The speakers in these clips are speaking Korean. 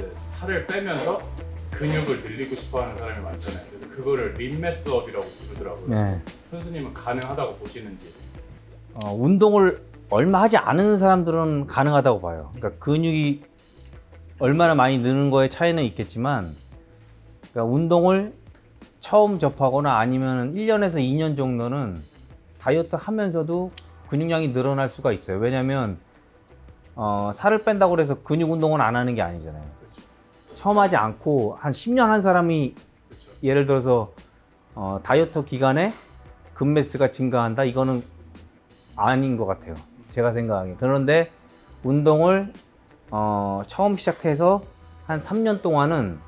이제 살을 빼면서 근육을 늘리고 싶어하는 사람이 많잖아요. 그래서 그거를 림매스업이라고 부르더라고요. 네. 선수님은 가능하다고 보시는지. 어, 운동을 얼마 하지 않은 사람들은 가능하다고 봐요. 그러니까 근육이 얼마나 많이 느는 거에 차이는 있겠지만, 그러니까 운동을 처음 접하거나 아니면 1년에서 2년 정도는 다이어트 하면서도 근육량이 늘어날 수가 있어요. 왜냐면, 어, 살을 뺀다고 해서 근육 운동은 안 하는 게 아니잖아요. 처음 하지 않고 한 10년 한 사람이 그렇죠. 예를 들어서 어, 다이어트 기간에 근매스가 증가한다? 이거는 아닌 것 같아요. 제가 생각하기에 그런데 운동을 어, 처음 시작해서 한 3년 동안은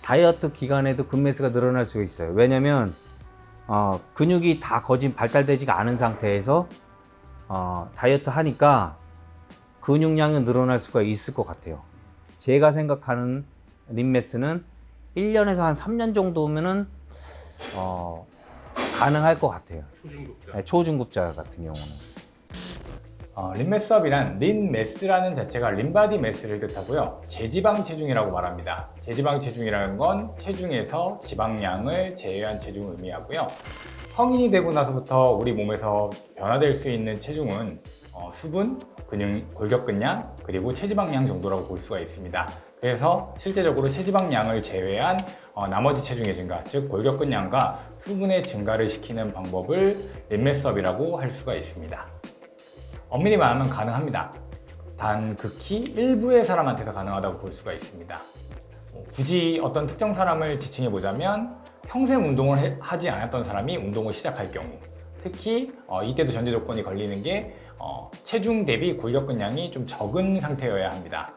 다이어트 기간에도 근매스가 늘어날 수가 있어요. 왜냐면 어, 근육이 다 거진 발달되지가 않은 상태에서 어, 다이어트 하니까 근육량이 늘어날 수가 있을 것 같아요. 제가 생각하는 림매스는 1년에서 한 3년 정도면은 어, 가능할 것 같아요. 초중급자. 네, 초중급자 같은 경우는. 어, 림매스업이란 린매스라는 자체가 림바디 매스를 뜻하고요. 제지방 체중이라고 말합니다. 제지방 체중이라는 건 체중에서 지방량을 제외한 체중을 의미하고요. 성인이 되고 나서부터 우리 몸에서 변화될 수 있는 체중은 어, 수분, 근육, 골격근량, 그리고 체지방량 정도라고 볼 수가 있습니다. 그래서 실제적으로 체지방량을 제외한 어, 나머지 체중의 증가, 즉 골격근량과 수분의 증가를 시키는 방법을 림매스업이라고 할 수가 있습니다. 엄밀히 말하면 가능합니다. 단 극히 일부의 사람한테서 가능하다고 볼 수가 있습니다. 뭐 굳이 어떤 특정 사람을 지칭해 보자면 평생 운동을 해- 하지 않았던 사람이 운동을 시작할 경우 특히 어, 이때도 전제 조건이 걸리는 게 어, 체중 대비 골격근량이 좀 적은 상태여야 합니다.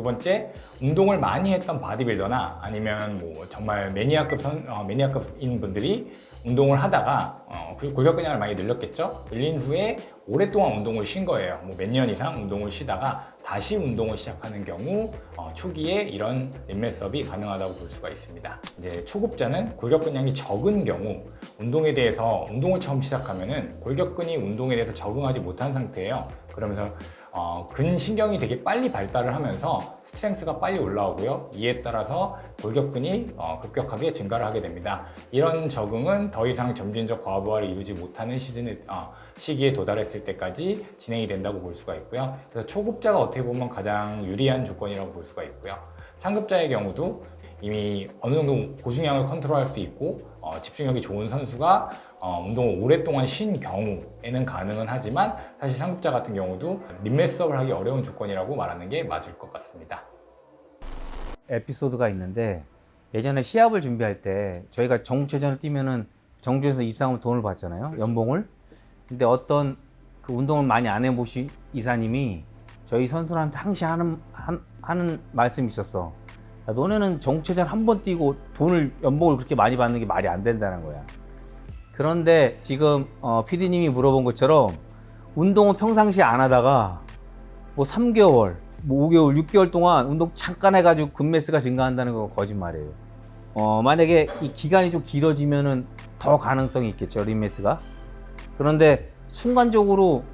두 번째, 운동을 많이 했던 바디빌더나 아니면 뭐 정말 매니아급 선, 어, 매니아급인 분들이 운동을 하다가 어, 그 골격근량을 많이 늘렸겠죠? 늘린 후에 오랫동안 운동을 쉰 거예요. 뭐 몇 년 이상 운동을 쉬다가 다시 운동을 시작하는 경우 어, 초기에 이런 림매스업이 가능하다고 볼 수가 있습니다. 이제 초급자는 골격근량이 적은 경우 운동에 대해서 운동을 처음 시작하면은 골격근이 운동에 대해서 적응하지 못한 상태예요. 그러면서 어, 근신경이 되게 빨리 발달을 하면서 스트렝스가 빨리 올라오고요. 이에 따라서 골격근이 어, 급격하게 증가를 하게 됩니다. 이런 적응은 더 이상 점진적 과부하를 이루지 못하는 시즌에, 어, 시기에 도달했을 때까지 진행이 된다고 볼 수가 있고요. 그래서 초급자가 어떻게 보면 가장 유리한 조건이라고 볼 수가 있고요. 상급자의 경우도 이미 어느 정도 고중량을 컨트롤할 수 있고 어, 집중력이 좋은 선수가 어, 운동을 오랫동안 쉰 경우에는 가능은 하지만 사실 상급자 같은 경우도 림매스업을 하기 어려운 조건이라고 말하는 게 맞을 것 같습니다. 에피소드가 있는데 예전에 시합을 준비할 때 저희가 정체전을 뛰면은 정주에서 입상하면 돈을 받잖아요. 연봉을. 근데 어떤 그 운동을 많이 안 해보신 이사님이 저희 선수한테 항상 하는, 한- 하는 말씀이 있었어. 야, 너네는 정체전 한 번 뛰고 돈을 연봉을 그렇게 많이 받는 게 말이 안 된다는 거야. 그런데 지금 어, PD님이 물어본 것처럼 운동은 평상시에 안 하다가 뭐 3개월, 뭐 5개월, 6개월 동안 운동 잠깐 해가지고 근매스가 증가한다는 건 거짓말이에요. 어, 만약에 이 기간이 좀 길어지면은 더 가능성이 있겠죠, 림매스가. 그런데 순간적으로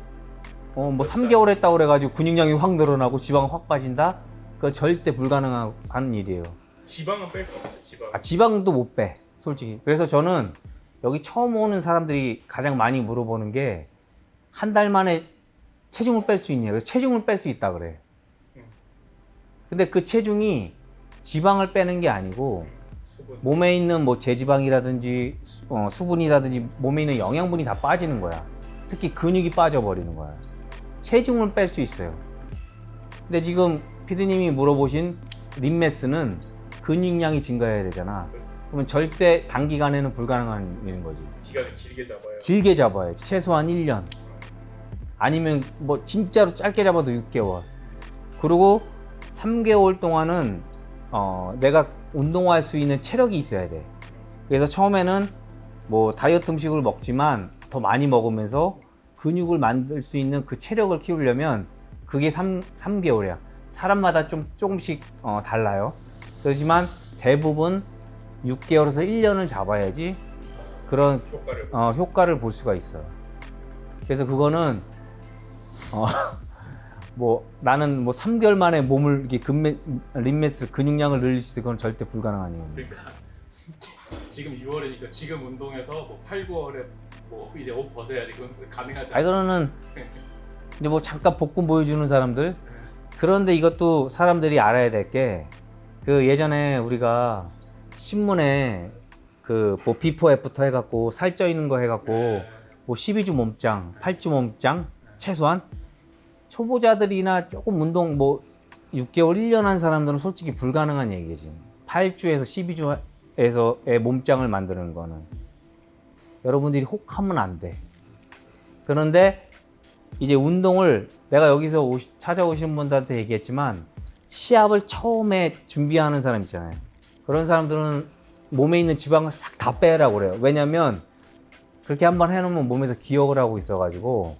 어, 뭐 3개월 했다고 그래가지고 근육량이 확 늘어나고 지방이 확 빠진다? 그거 절대 불가능한 일이에요. 지방은 뺄 수 없죠. 지방. 아, 지방도 못 빼, 솔직히. 그래서 저는 여기 처음 오는 사람들이 가장 많이 물어보는 게 한 달 만에 체중을 뺄 수 있냐. 그래서 체중을 뺄 수 있다 그래. 음. 근데 그 체중이 지방을 빼는 게 아니고. 몸에 있는 뭐 제지방이라든지 수- 어, 수분이라든지 몸에 있는 영양분이 다 빠지는 거야. 특히 근육이 빠져버리는 거야. 체중을 뺄 수 있어요. 근데 지금 피디님이 물어보신 림매스는 근육량이 증가해야 되잖아. 그러면 절대 단기간에는 불가능한 일인 거지. 기간을 길게 잡아요. 길게 잡아야지. 최소한 1년. 아니면 뭐 진짜로 짧게 잡아도 6개월. 그리고 3개월 동안은 어, 내가 운동할 수 있는 체력이 있어야 돼. 그래서 처음에는 뭐 다이어트 음식을 먹지만 더 많이 먹으면서 근육을 만들 수 있는 그 체력을 키우려면 그게 3, 3개월이야. 사람마다 좀 조금씩 어, 달라요. 그렇지만 대부분 6개월에서 1년을 잡아야지 그런 효과를. 어, 효과를 볼 수가 있어요. 그래서 그거는 어, 뭐 나는 뭐 3개월 만에 몸을 이렇게 근매, 림매스 근육량을 늘릴 수 있어 그건 절대 불가능한 일입니다. 그러니까 지금 6월이니까 지금 운동해서 뭐 8, 9월에 뭐 이제 옷 벗어야지 그건 가능하지 아이 그러는 이제 뭐 잠깐 복근 보여주는 사람들 그런데 이것도 사람들이 알아야 될 게 그 예전에 우리가 신문에 그뭐 비포 애프터 해갖고 살쪄 있는 거 해갖고 네. 뭐 12주 몸짱, 8주 몸짱 최소한 초보자들이나 조금 운동 뭐 6개월, 1년 한 사람들은 솔직히 불가능한 얘기지. 8주에서 12주에서의 몸짱을 만드는 거는 여러분들이 혹하면 안 돼. 그런데 이제 운동을 내가 여기서 오시- 찾아오신 분들한테 얘기했지만 시합을 처음에 준비하는 사람 있잖아요. 그런 사람들은 몸에 있는 지방을 싹 다 빼라고 그래요. 왜냐면 그렇게 한번 해놓으면 몸에서 기억을 하고 있어가지고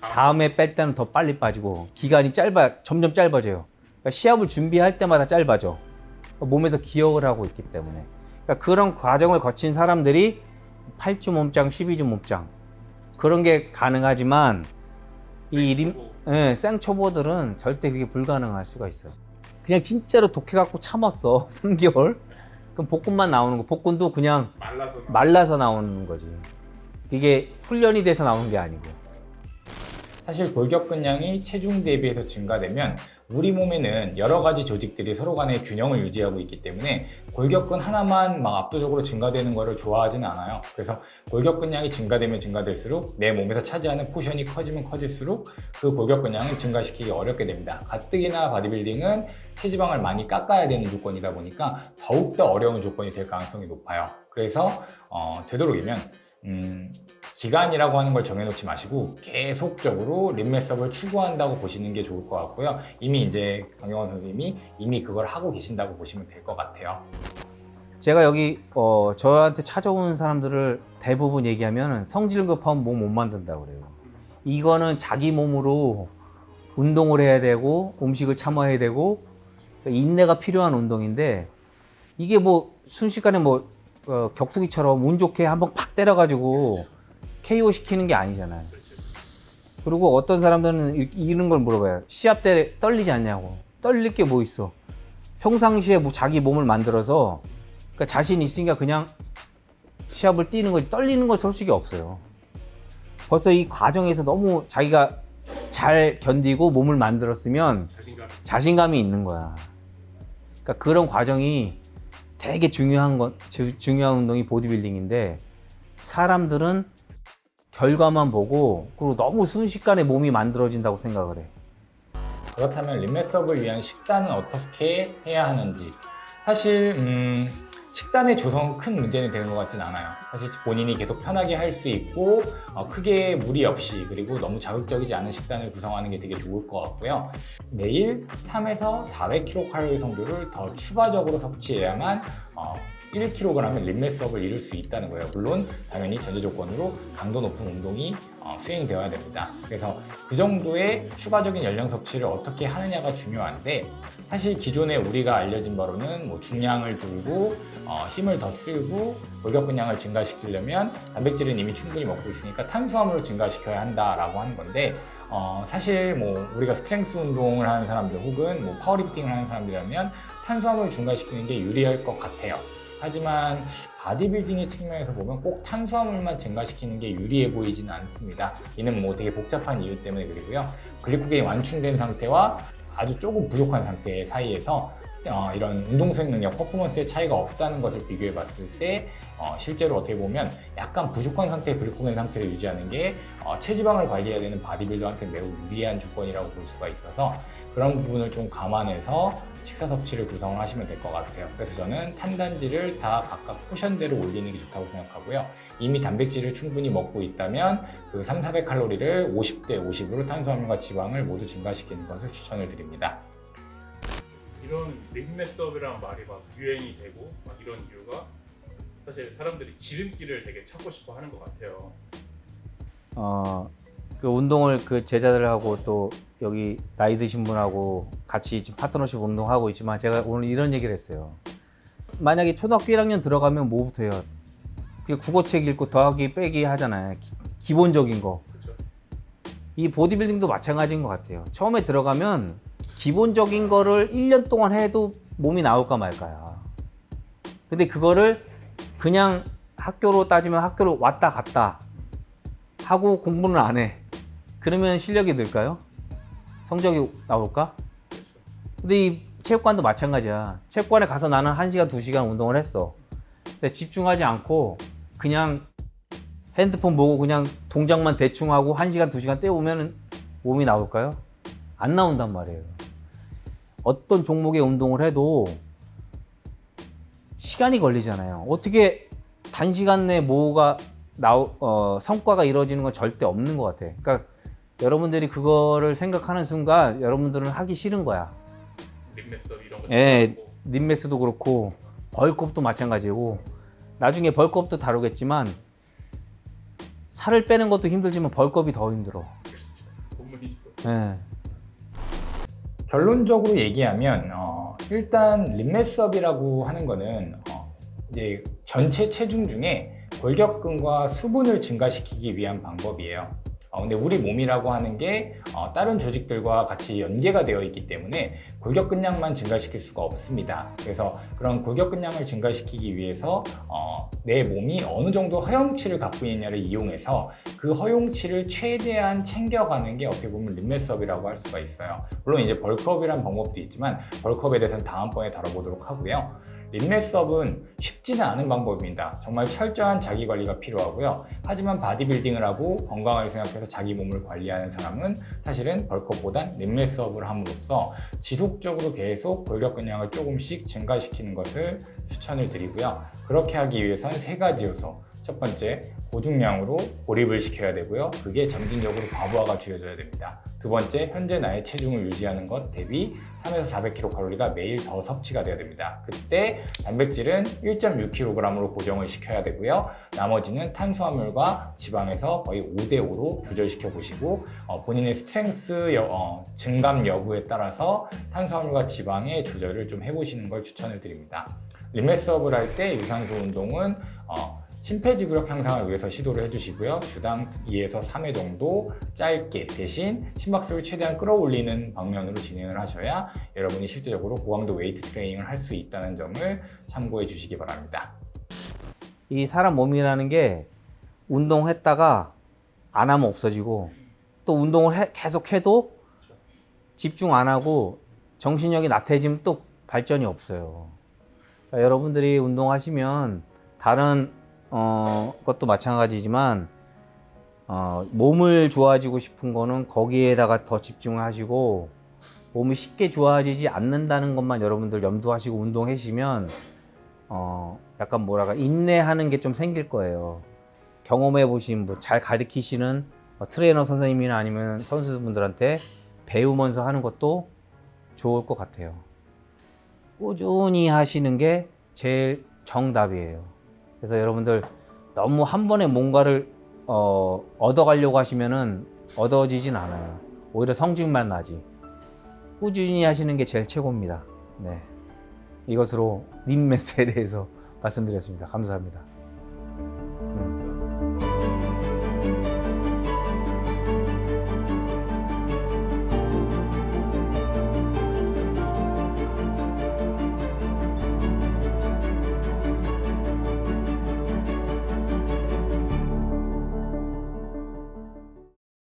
다음에 뺄 때는 더 빨리 빠지고 기간이 짧아 점점 짧아져요. 그러니까 시합을 준비할 때마다 짧아져. 몸에서 기억을 하고 있기 때문에. 그러니까 그런 과정을 거친 사람들이 8주 몸짱, 12주 몸짱 그런 게 가능하지만 이 림, 예, 생초보들은 절대 그게 불가능할 수가 있어요. 그냥 진짜로 독해 갖고 참았어 3개월. 그럼 복근만 나오는 거. 복근도 그냥 말라서 나- 말라서 나오는 거지. 이게 훈련이 돼서 나오는 게 아니고. 사실 골격근량이 체중 대비해서 증가되면 우리 몸에는 여러 가지 조직들이 서로 간의 균형을 유지하고 있기 때문에 골격근 하나만 막 압도적으로 증가되는 것을 좋아하지는 않아요. 그래서 골격근량이 증가되면 증가될수록 내 몸에서 차지하는 포션이 커지면 커질수록 그 골격근량을 증가시키기 어렵게 됩니다. 가뜩이나 바디빌딩은 체지방을 많이 깎아야 되는 조건이다 보니까 더욱더 어려운 조건이 될 가능성이 높아요. 그래서 어, 되도록이면 음, 기간이라고 하는 걸 정해놓지 마시고 계속적으로 림매섭을 추구한다고 보시는 게 좋을 것 같고요. 이미 이제 강영원 선생님이 이미 그걸 하고 계신다고 보시면 될 것 같아요. 제가 여기 어, 저한테 찾아오는 사람들을 대부분 얘기하면 성질 급하면 몸 못 만든다고 그래요. 이거는 자기 몸으로 운동을 해야 되고 음식을 참아야 되고 그러니까 인내가 필요한 운동인데 이게 뭐 순식간에 뭐 어, 격투기처럼 운 좋게 한번 팍 때려가지고 KO 시키는 게 아니잖아요. 그리고 어떤 사람들은 이- 이런 걸 물어봐요. 시합 때 떨리지 않냐고. 떨릴 게 뭐 있어? 평상시에 뭐 자기 몸을 만들어서 그러니까 자신 있으니까 그냥 시합을 뛰는 거지 떨리는 건 솔직히 없어요. 벌써 이 과정에서 너무 자기가 잘 견디고 몸을 만들었으면 자신감 자신감이 있는 거야. 그러니까 그런 과정이 되게 중요한 건 주- 중요한 운동이 보디빌딩인데 사람들은 결과만 보고 그리고 너무 순식간에 몸이 만들어진다고 생각을 해. 그렇다면 림매섭을 위한 식단은 어떻게 해야 하는지 사실 음, 식단의 조성은 큰 문제는 되는 것 같진 않아요. 사실 본인이 계속 편하게 할 수 있고 어, 크게 무리 없이 그리고 너무 자극적이지 않은 식단을 구성하는 게 되게 좋을 것 같고요. 매일 3에서 400kcal 정도를 더 추가적으로 섭취해야만 어, 1kg의 림매섭을 이룰 수 있다는 거예요. 물론 당연히 전제 조건으로 강도 높은 운동이 어, 수행되어야 됩니다. 그래서 그 정도의 추가적인 열량 섭취를 어떻게 하느냐가 중요한데 사실 기존에 우리가 알려진 바로는 뭐 중량을 줄고 어, 힘을 더 쓰고 골격근량을 증가시키려면 단백질은 이미 충분히 먹고 있으니까 탄수화물을 증가시켜야 한다라고 하는 건데 어, 사실 뭐 우리가 스트렝스 운동을 하는 사람들 혹은 뭐 파워리프팅을 하는 사람들이라면 탄수화물을 증가시키는 게 유리할 것 같아요. 하지만 바디빌딩의 측면에서 보면 꼭 탄수화물만 증가시키는 게 유리해 보이지는 않습니다. 이는 뭐 되게 복잡한 이유 때문에 그리고요. 글리코겐이 완충된 상태와 아주 조금 부족한 상태 사이에서 어, 이런 운동 수행 능력, 퍼포먼스의 차이가 없다는 것을 비교해 봤을 때 어, 실제로 어떻게 보면 약간 부족한 상태의 글리코겐 상태를 유지하는 게 어, 체지방을 관리해야 되는 바디빌더한테 매우 유리한 조건이라고 볼 수가 있어서 그런 부분을 좀 감안해서 식사 섭취를 구성을 하시면 될 것 같아요. 그래서 저는 탄단지를 다 각각 포션대로 올리는 게 좋다고 생각하고요. 이미 단백질을 충분히 먹고 있다면 그 3, 400칼로리를 50대 50으로 탄수화물과 지방을 모두 증가시키는 것을 추천을 드립니다. 이런 림메섭이라는 말이 막 유행이 되고 막 이런 이유가 사실 사람들이 지름길을 되게 찾고 싶어 하는 것 같아요. 어, 그 운동을 그 제자들하고 또 여기 나이 드신 분하고 같이 지금 파트너십 운동하고 있지만 제가 오늘 이런 얘기를 했어요. 만약에 초등학교 1학년 들어가면 뭐부터 해요? 그 국어책 읽고 더하기 빼기 하잖아요. 기, 본적인 거. 그렇죠? 이 보디빌딩도 마찬가지인 것 같아요. 처음에 들어가면 기본적인 거를 1년 동안 해도 몸이 나올까 말까야. 근데 그거를 그냥 학교로 따지면 학교로 왔다 갔다 하고 공부는 안 해. 그러면 실력이 늘까요? 성적이 나올까? 근데 이 체육관도 마찬가지야. 체육관에 가서 나는 1시간, 2시간 운동을 했어. 근데 집중하지 않고 그냥 핸드폰 보고 그냥 동작만 대충 하고 1시간, 2시간 때우면 몸이 나올까요? 안 나온단 말이에요. 어떤 종목의 운동을 해도 시간이 걸리잖아요. 어떻게 단시간 내에 뭐가 나오, 어, 성과가 이루어지는 건 절대 없는 것 같아. 그러니까 여러분들이 그거를 생각하는 순간 여러분들은 하기 싫은 거야. 립매스업 이런 거 예. 닌메스도 그렇고 벌크업도 마찬가지고 나중에 벌크업도 다루겠지만 살을 빼는 것도 힘들지만 벌크업이 더 힘들어. 그렇죠. 예. 결론적으로 얘기하면 어, 일단 림매스업이라고 하는 거는 어, 이제 전체 체중 중에 골격근과 수분을 증가시키기 위한 방법이에요. 어, 근데 우리 몸이라고 하는 게 어, 다른 조직들과 같이 연계가 되어 있기 때문에 골격근량만 증가시킬 수가 없습니다. 그래서 그런 골격근량을 증가시키기 위해서 어, 내 몸이 어느 정도 허용치를 갖고 있느냐를 이용해서 그 허용치를 최대한 챙겨가는 게 어떻게 보면 림매스업이라고 할 수가 있어요. 물론 이제 벌크업이라는 방법도 있지만 벌크업에 대해서는 다음번에 다뤄보도록 하고요. 림매스업은 쉽지는 않은 방법입니다. 정말 철저한 자기 관리가 필요하고요. 하지만 바디빌딩을 하고 건강을 생각해서 자기 몸을 관리하는 사람은 사실은 벌크업보단 림매스업을 함으로써 지속적으로 계속 골격근량을 조금씩 증가시키는 것을 추천을 드리고요. 그렇게 하기 위해서는 세 가지 요소. 첫 번째, 고중량으로 고립을 시켜야 되고요. 그게 점진적으로 과부하가 주어져야 됩니다. 두 번째, 현재 나의 체중을 유지하는 것 대비 3에서 400kcal가 매일 더 섭취가 돼야 됩니다. 그때 단백질은 1.6kg으로 고정을 시켜야 되고요. 나머지는 탄수화물과 지방에서 거의 5대5로 조절시켜 보시고 어, 본인의 스트렝스 여- 어, 증감 여부에 따라서 탄수화물과 지방의 조절을 좀 해보시는 걸 추천을 드립니다. 림메스업을 할 때 유산소 운동은 어, 심폐지구력 향상을 위해서 시도를 해주시고요. 주당 2에서 3회 정도 짧게 대신 심박수를 최대한 끌어올리는 방면으로 진행을 하셔야 여러분이 실제적으로 고강도 웨이트 트레이닝을 할 수 있다는 점을 참고해 주시기 바랍니다. 이 사람 몸이라는 게 운동했다가 안 하면 없어지고 또 운동을 해- 계속 해도 집중 안 하고 정신력이 나태해지면 또 발전이 없어요. 그러니까 여러분들이 운동하시면 다른 어, 것도 마찬가지지만 어, 몸을 좋아지고 싶은 거는 거기에다가 더 집중하시고 몸이 쉽게 좋아지지 않는다는 것만 여러분들 염두하시고 운동하시면 어, 약간 뭐랄까 인내하는 게 좀 생길 거예요. 경험해 보신 분, 잘 가르치시는 어, 트레이너 선생님이나 아니면 선수분들한테 배우면서 하는 것도 좋을 것 같아요. 꾸준히 하시는 게 제일 정답이에요. 그래서 여러분들 너무 한 번에 뭔가를 어, 얻어가려고 하시면은 얻어지진 않아요. 오히려 성질만 나지. 꾸준히 하시는 게 제일 최고입니다. 네. 이것으로 님 메스에 대해서 말씀드렸습니다. 감사합니다.